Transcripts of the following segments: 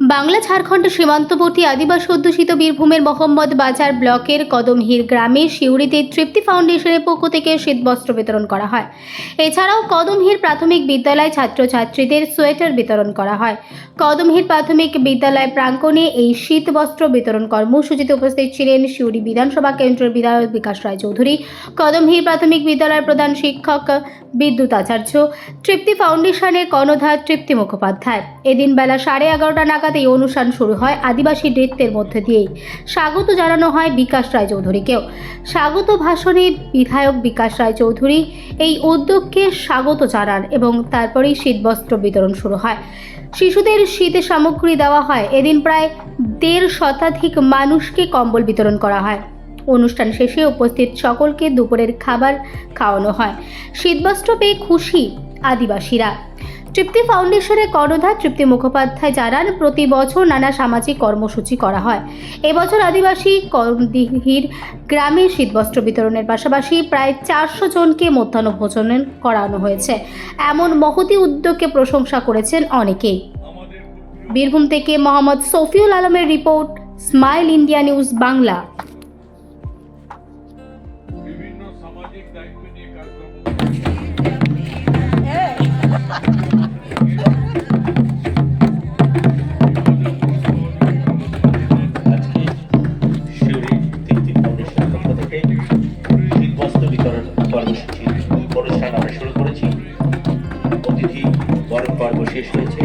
বাংলা ঝাড়খণ্ড সীমান্তবর্তী আদিবাসী অধ্যুষিত বীরভূমের মোহাম্মদ বাজার ব্লকের কদমহির গ্রামে শিউরিতে তৃপ্তি ফাউন্ডেশনের পক্ষ থেকে শীতবস্ত্র বিতরণ করা হয়। এছাড়াও কদমহির প্রাথমিক বিদ্যালয় ছাত্রছাত্রীদের সোয়েটার বিতরণ করা হয়। কদমহির প্রাথমিক বিদ্যালয় প্রাঙ্গণে এই শীতবস্ত্র বিতরণ কর্মসূচিতে উপস্থিত ছিলেন শিউরি বিধানসভা কেন্দ্রের বিধায়ক বিকাশ রায় চৌধুরী কদমহির প্রাথমিক বিদ্যালয়ের প্রধান শিক্ষক বিদ্যুৎ আচার্য, তৃপ্তি ফাউন্ডেশনের কর্ণধার তৃপ্তি মুখোপাধ্যায়। এদিন বেলা সাড়ে এগারোটা নাগাদ এই অনুষ্ঠান শুরু হয় আদিবাসী নৃত্যের মধ্যে দিয়েই। স্বাগত জানানো হয় বিকাশ রায় চৌধুরীকেও স্বাগত ভাষণে বিধায়ক বিকাশ রায় চৌধুরী এই উদ্যোগকে স্বাগত জানান এবং তারপরেই শীতবস্ত্র বিতরণ শুরু হয়। শিশুদের শীতের সামগ্রী দেওয়া হয়। এদিন প্রায় দেড় শতাধিক মানুষকে কম্বল বিতরণ করা হয়। অনুষ্ঠান শেষে উপস্থিত সকলকে দুপুরের খাবার খাওয়ানো হয়। শীতবস্ত্র পেয়ে খুশি আদিবাসীরা। তৃপ্তি ফাউন্ডেশনের কর্ণধার তৃপ্তি মুখোপাধ্যায় জানান, প্রতি বছর নানা সামাজিক কর্মসূচি করা হয়। এবছর আদিবাসী করমদিহির গ্রামে শীতবস্ত্র বিতরণের পাশাপাশি প্রায় চারশো জনকে মধ্যাহ্ন ভোজন করানো হয়েছে। এমন মহতি উদ্যোগকে প্রশংসা করেছেন অনেকেই। বীরভূম থেকে মোহাম্মদ সফিউল আলমের report, smile India news Bangla. শুরু করেছি। অতিথি বরণ পর্ব শেষ হয়েছে।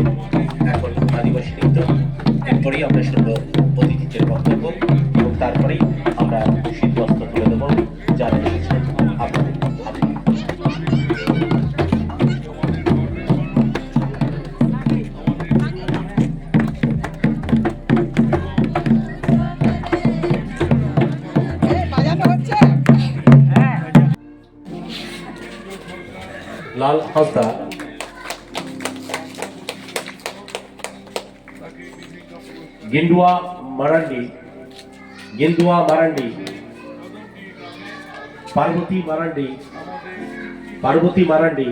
এখন আদিবাসী নৃত্য এরপরেই আমরা শুনব లాల్ హస్తా. గిండువా మరండి గిందువా మరండి పార్వతి మరండి పార్వతి మరండి